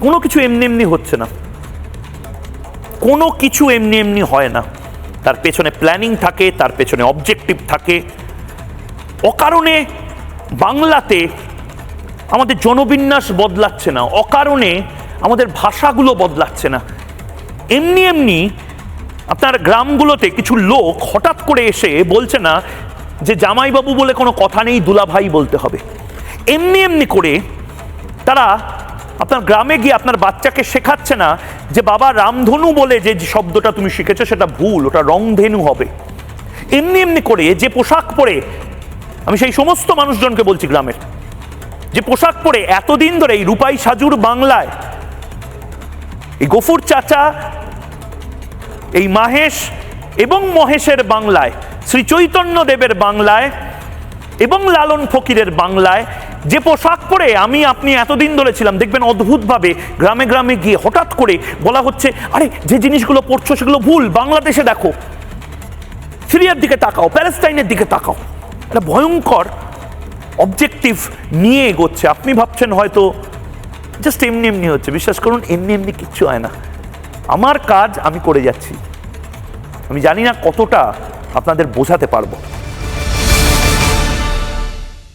কোনো কিছু এমনি এমনি হচ্ছে না। কোনো কিছু এমনি এমনি হয় না। তার পেছনে প্ল্যানিং থাকে, তার পেছনে অবজেক্টিভ থাকে। অকারণে বাংলাতে আমাদের জনবিন্যাস বদলাচ্ছে না। অকারণে আমাদের ভাষাগুলো বদলাচ্ছে না। এমনি এমনি আপনার গ্রামগুলোতে কিছু লোক হঠাৎ করে এসে বলছে না যে, জামাইবাবু বলে কোনো কথা নেই, দুলাভাই বলতে হবে। এমনি এমনি করে তারা আপনার গ্রামে গিয়ে আপনার বাচ্চাকে শেখাচ্ছে না যে বাবা রামধনু বলে যে শব্দটা তুমি শিখেছো সেটা ভুল, ওটা রংধেনু হবে। এমনি এমনি করে যে পোশাক পরে, আমি সেই সমস্ত মানুষজনকে বলছি গ্রামের, যে পোশাক পরে এতদিন ধরে এই রূপাই সাজুর বাংলায়, এই গফুর চাচা, এই মাহেশ এবং মহেশের বাংলায়, শ্রী চৈতন্য দেবের বাংলায় এবং লালন ফকিরের বাংলায় যে পোশাক পরে আমি আপনি এতদিন ধরে ছিলাম, দেখবেন অদ্ভুতভাবে গ্রামে গ্রামে গিয়ে হঠাৎ করে বলা হচ্ছে, আরে যে জিনিসগুলো পড়ছো সেগুলো ভুল, বাংলাদেশে দেখো। সিরিয়ার দিকে তাকাও, প্যালেস্টাইনের দিকে তাকাও। একটা ভয়ঙ্কর অবজেক্টিভ নিয়ে এগোচ্ছে। আপনি ভাবছেন হয়তো জাস্ট এমনি এমনি হচ্ছে, বিশ্বাস করুন, এমনি এমনি কিচ্ছু হয় না। আমার কাজ আমি করে যাচ্ছি। আমি জানি না কতটা আপনাদের বোঝাতে পারব।